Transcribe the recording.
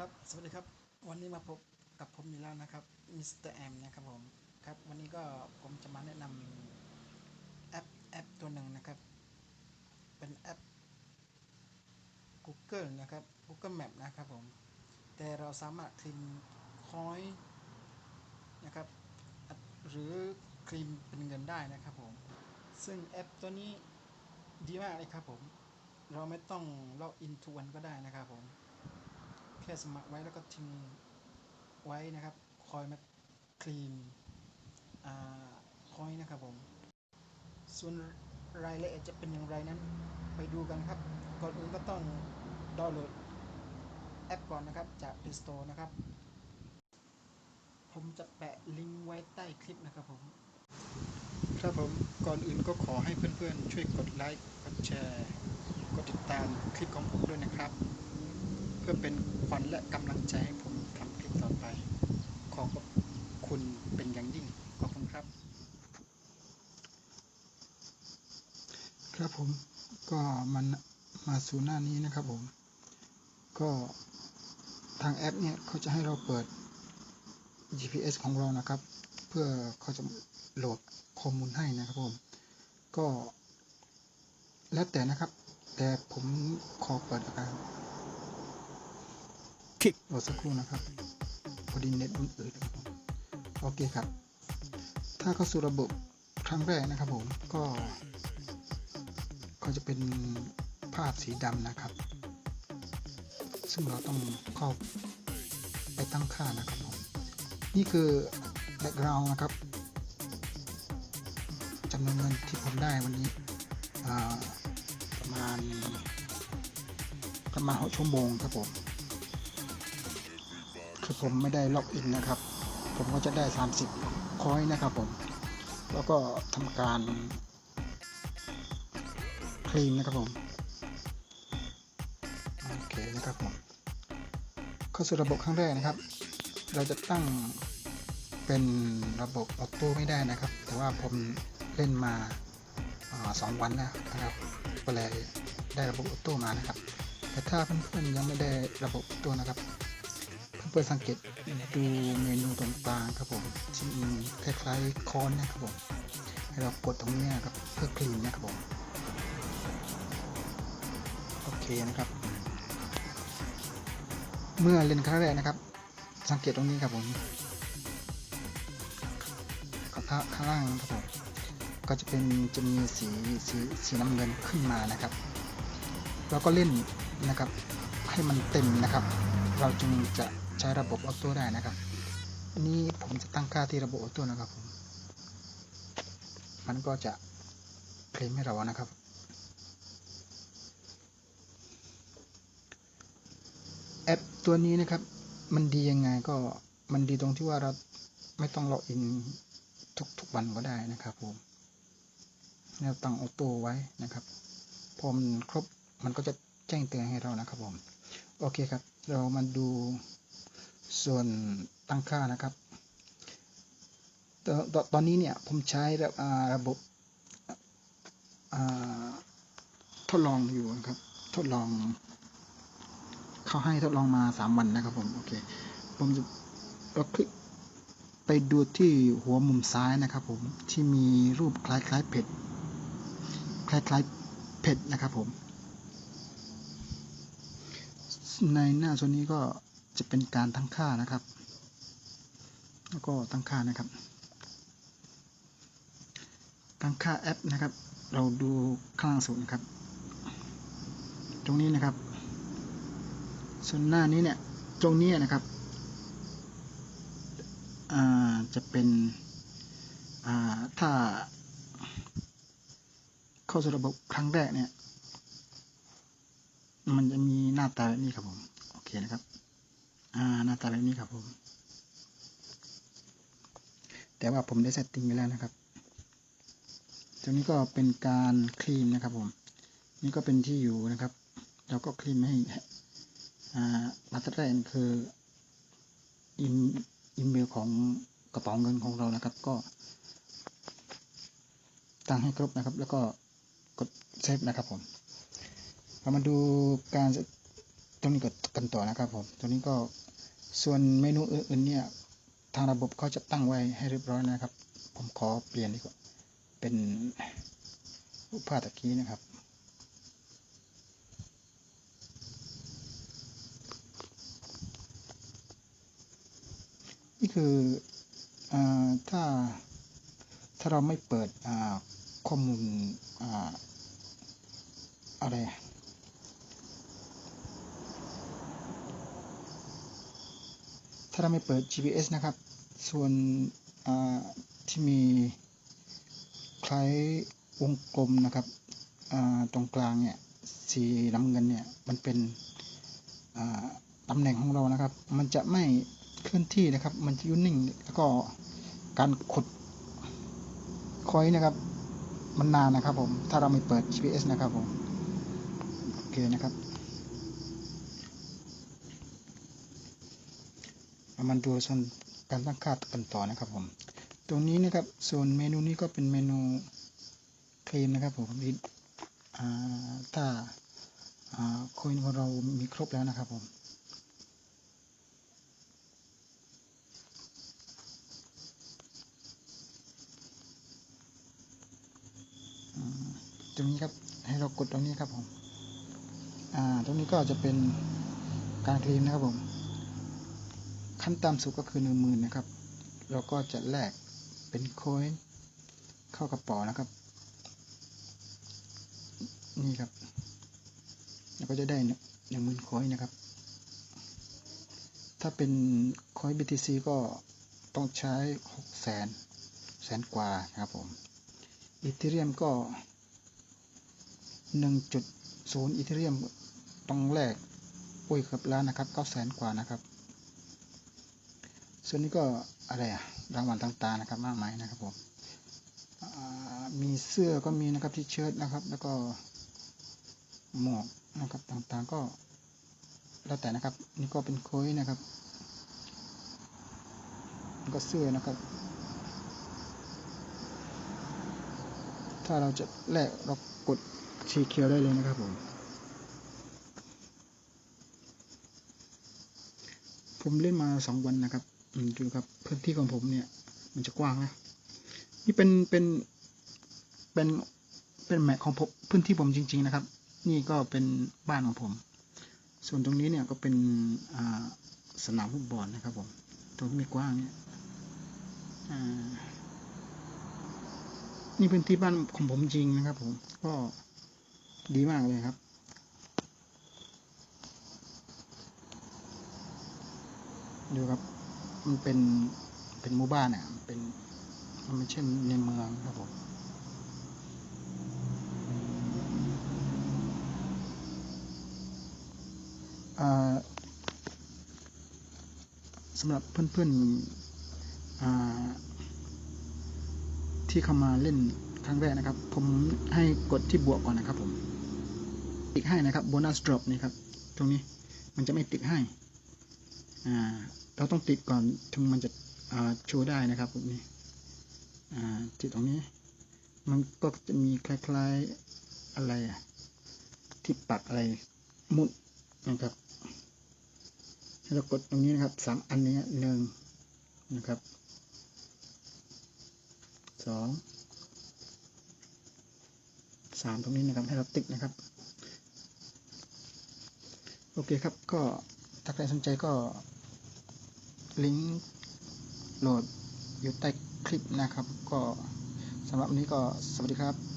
ครับ สวัสดีครับ วันนี้มาพบกับผมอีกแล้วนะครับมิสเตอร์แอมนะครับผม ครับ วันนี้ก็ผมจะมาแนะนำแอปแอปตัวหนึ่งนะครับ เป็นแอป Google นะครับ Google Map นะครับผม แต่เราสามารถคลิมคอยนะครับ หรือคลิมเป็นเงินได้นะครับผม ซึ่งแอปตัวนี้ดีมากเลยครับผม เราไม่ต้องล็อกอินทุกวันก็ได้นะครับผม แค่สมัครไว้แล้วก็ทิ้งไว้นะครับ คอยมาคลีนอ่าคอยนะครับผม ส่วนรายละเอียดจะเป็นอย่างไรนั้น ไปดูกันครับ ก่อนอื่นก็ต้องดาวน์โหลดแอปก่อนนะครับจาก Play Store นะครับ ผมจะแปะลิงก์ไว้ใต้คลิปนะครับผม ครับผม ก่อนอื่นก็ขอให้เพื่อนๆ ช่วยกดไลค์ กดแชร์ กดติดตามคลิปของผมด้วยนะครับ เพื่อเป็นขวัญและกำลังใจให้ผมทำคลิปต่อไปขอบคุณเป็นอย่างยิ่ง ขอบคุณครับ ครับผมก็มันมาสู่หน้านี้นะครับผม ก็ทางแอปเนี่ยเขาจะให้เราเปิด GPS ของเรานะครับ เพื่อเขาจะโหลดข้อมูลให้นะครับผม ก็แล้วแต่นะครับ แต่ผมขอเปิดนะครับ คลิกรอสักครู่นะครับพอดีเน็ตมันอืดโอเคครับ ถ้าเข้าสู่ระบบครั้งแรกนะครับผมก็ก็จะเป็นภาพสีดำนะครับ ซึ่งเราต้องเข้าไปตั้งค่านะครับผมนี่คือ background นะครับจำนวนเงินที่ผมได้วันนี้ประมาณประมาณหกชั่วโมงครับผม คือผมไม่ได้ล็อกอินนะครับ ผมก็จะได้ 30 คอยนะครับผม แล้วก็ทำการคลีนนะครับผม โอเคนะครับผม เข้าสู่ระบบครั้งแรกนะครับ เราจะตั้งเป็นระบบออโต้ไม่ได้นะครับ แต่ว่าผมเล่นมาอาสองวันแล้วนะครับก็เลยได้ระบบออโต้มานะครับ แต่ถ้าเพื่อนๆยังไม่ได้ระบบออโต้นะครับ เพื่อสังเกตดูเมนูตรงกลางครับผมที่คล้ายๆคอนนะครับผมให้เรากดตรงนี้ครับเพื่อคลีนนะครับผมโอเคนะครับ เมื่อเล่นครั้งแรกนะครับ สังเกตตรงนี้ครับผมข้างข้างล่างครับผมก็จะเป็นจะมีสีสีสีน้ำเงินขึ้นมานะครับแล้วก็เล่นนะครับให้มันเต็มนะครับ เราจึงจะ ใช้ระบบออโต้ได้นะครับ อันนี้ผมจะตั้งค่าที่ระบบออโต้นะครับผมมันก็จะเคลมให้เรานะครับ แอปตัวนี้นะครับ มันดียังไงก็มันดีตรงที่ว่าเราไม่ต้องล็อกอินทุกๆวันก็ได้นะครับผมเราตั้งออโต้ไว้นะครับพอมันครบมันก็จะแจ้งเตือนให้เรานะครับผม โอเคครับ เรามาดู ส่วนตั้งค่านะครับตตตอนนี้เนี่ยผมใช้ระระบบทดลองอยู่นะครับ ทดลอง เขาให้ทดลองมาสามวันนะครับผม โอเค ผมจะเราคลิกไปดูที่หัวมุมซ้ายนะครับผม ที่มีรูปคล้ายๆเพจคล้ายๆเพจนะครับผม ในหน้าส่วนนี้ก็ จะเป็นการตั้งค่านะครับ แล้วก็ตั้งค่านะครับ ตั้งค่าแอปนะครับ เราดูข้างล่างสุดนะครับ ตรงนี้นะครับ ส่วนหน้านี้เนี่ยตรงนี้นะครับจะเป็นถ้าเข้าสู่ระบบครั้งแรกเนี่ย มันจะมีหน้าตาแบบนี้ครับผม โอเคนะครับ อ่าหน้าตาแบบนี้ครับผม แต่ว่าผมได้เซตติ้งไว้แล้วนะครับ ตรงนี้ก็เป็นการคลีนนะครับผม นี่ก็เป็นที่อยู่นะครับ เราก็คลีนให้อ่ามาตรแรกคืออีมอีเมลของกระเป๋าเงินของเรานะครับ ก็ ตั้งให้ครบนะครับ แล้วก็กดเซฟนะครับผมเรามาดูการ ตรงนี้ก็กันต่อนะครับผมตรงนี้ก็ส่วนเมนูอื่นๆเนี่ยทางระบบเขาจะตั้งไว้ให้เรียบร้อยนะครับ ผมขอเปลี่ยนดีกว่าเป็นรูปภาพตะกี้นะครับนี่คืออถ้าถ้าเราไม่เปิดข้อมูลออะไราเราไม่เปิด GPS นะครับ ส่วนที่มีคล้ายวงกลมนะครับตรงกลางเนี่ยสีน้ำเงินเนี่ยมันเป็นตำแหน่งของเรานะครับ มันจะไม่เคลื่อนที่นะครับ มันจะอยู่นิ่งแล้วก็การขุดคอยนะครับ มันนานนะครับผม ถ้าเราไม่เปิด GPS นะครับผม โอเคนะครับ เอา มันดูส่วนการตั้งค่ากันต่อนะครับผม ตรงนี้นะครับส่วนเมนูนี้ก็เป็นเมนูคลีนนะครับผมถ้าอ่าคอยของเรามีครบแล้วนะครับผมตรงนี้ครับให้เรากดตรงนี้ครับผมตรงนี้ก็จะเป็นการคลีนนะครับผม ขั้นต่ำสุดก็คือหนึ่งหมื่นนะครับ เราก็จะแลกเป็นโคอยน์เข้ากระเป๋านะครับ นี่ครับเราก็จะได้หนึ่งหมื่นโคอยน์นะครับ ถ้าเป็นคอยน์ BTC ก็ต้องใช้หกแสนแสนกว่านะครับผมอีเทเรียมก็1.0อีเทเรียมต้องแลกปุ้ยกับล้านนะครับ9แสนกว่านะครับ ส่วนนี้ก็อะไรอะรางวัลต่างๆนะครับ มากมายนะครับผมมีเสื้อก็มีนะครับที่เชิ้ตนะครับ แล้วก็หมวกนะครับต่างๆก็แล้วแต่นะครับ นี่ก็เป็นโค้ยนะครับก็เสื้อนะครับ ถ้าเราจะแลกเรากดสีเขียวได้เลยนะครับผมผมเล่นมาสองวันนะครับ ดูครับพื้นที่ของผมเนี่ย มันจะกว้างนะนี่เป็นเป็นเป็นเป็นแมปของผมพื้นที่ผมจริง ๆ นะครับ นี่ก็เป็นบ้านของผม ส่วนตรงนี้เนี่ยก็เป็นสนามฟุตบอลนะครับผมตรงที่มีกว้างเนี่ยนี่เป็นที่บ้านของผมจริงนะครับ ผมก็ดีมากเลยครับดูครับ มันเป็นเป็นหมู่บ้านอะเป็นมันไม่ใช่ในเมืองครับผมสำหรับเพื่อนๆที่เข้ามาเล่นครั้งแรกนะครับ ผมให้กดที่บวกก่อนนะครับผม ติ๊กให้นะครับโบนัสดรอปนี่ครับ ตรงนี้มันจะไม่ติ๊กให้ อ่า เราต้องติดก่อนถึงมันจะโชว์ได้นะครับผมนี่อ่าที่ตรงนี้ มันก็จะมีคล้ายๆอะไรอะที่ปักอะไรมุดนะครับให้เรากดตรงนี้นะครับสามอันนี้หนึ่งนะครับสองสามตรงนี้นะครับให้เราติ๊กนะครับ โอเคครับก็ถ้าใครสนใจก็ ลิงก์โหลดอยู่ใต้คลิปนะครับ ก็สำหรับวันนี้ก็สวัสดีครับ